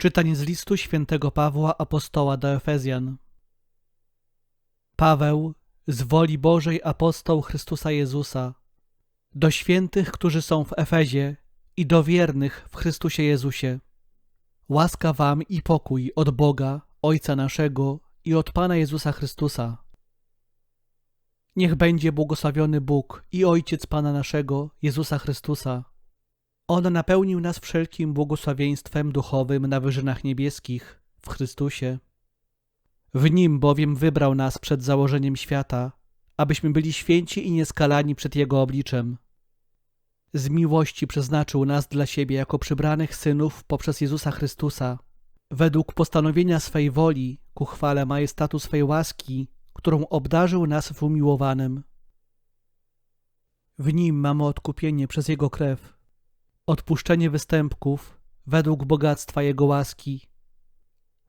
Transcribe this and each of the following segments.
Czytanie z listu świętego Pawła apostoła do Efezjan. Paweł, z woli Bożej apostoł Chrystusa Jezusa, do świętych, którzy są w Efezie i do wiernych w Chrystusie Jezusie. Łaska wam i pokój od Boga, Ojca naszego i od Pana Jezusa Chrystusa. Niech będzie błogosławiony Bóg i Ojciec Pana naszego, Jezusa Chrystusa. On napełnił nas wszelkim błogosławieństwem duchowym na wyżynach niebieskich w Chrystusie. W Nim bowiem wybrał nas przed założeniem świata, abyśmy byli święci i nieskalani przed Jego obliczem. Z miłości przeznaczył nas dla siebie jako przybranych synów poprzez Jezusa Chrystusa, według postanowienia swej woli ku chwale majestatu swej łaski, którą obdarzył nas w umiłowanym. W Nim mamy odkupienie przez Jego krew, odpuszczenie występków według bogactwa Jego łaski.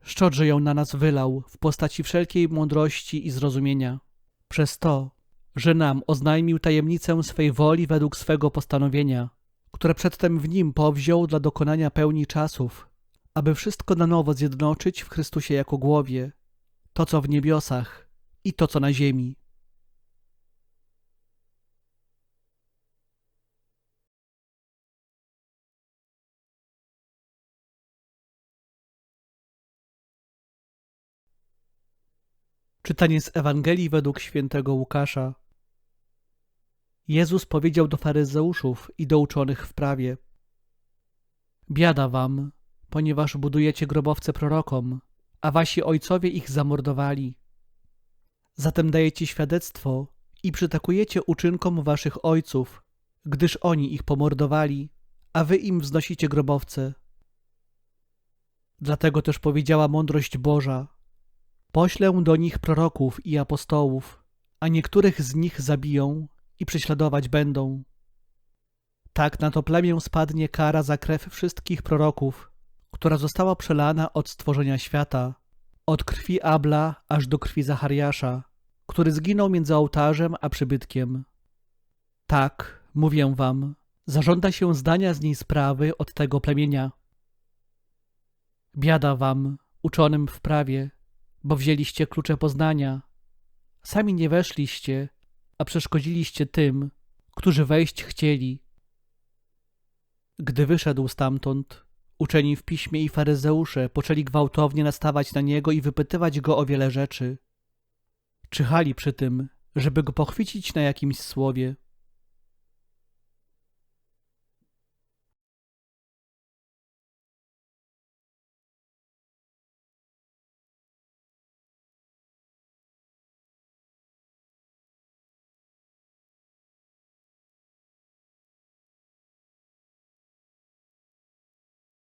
Szczodrze ją na nas wylał w postaci wszelkiej mądrości i zrozumienia, przez to, że nam oznajmił tajemnicę swej woli według swego postanowienia, które przedtem w nim powziął dla dokonania pełni czasów, aby wszystko na nowo zjednoczyć w Chrystusie jako głowie, to co w niebiosach i to co na ziemi. Czytanie z Ewangelii według świętego Łukasza. Jezus powiedział do faryzeuszów i do uczonych w prawie: Biada wam, ponieważ budujecie grobowce prorokom, a wasi ojcowie ich zamordowali. Zatem dajecie świadectwo i przytakujecie uczynkom waszych ojców, gdyż oni ich pomordowali, a wy im wznosicie grobowce. Dlatego też powiedziała mądrość Boża: Poślę do nich proroków i apostołów, a niektórych z nich zabiją i prześladować będą. Tak na to plemię spadnie kara za krew wszystkich proroków, która została przelana od stworzenia świata, od krwi Abla aż do krwi Zachariasza, który zginął między ołtarzem a przybytkiem. Tak, mówię wam, zażąda się zdania z niej sprawy od tego plemienia. Biada wam, uczonym w prawie, bo wzięliście klucze poznania. Sami nie weszliście, a przeszkodziliście tym, którzy wejść chcieli. Gdy wyszedł stamtąd, uczeni w piśmie i faryzeusze poczęli gwałtownie nastawać na niego i wypytywać go o wiele rzeczy. Czyhali przy tym, żeby go pochwycić na jakimś słowie.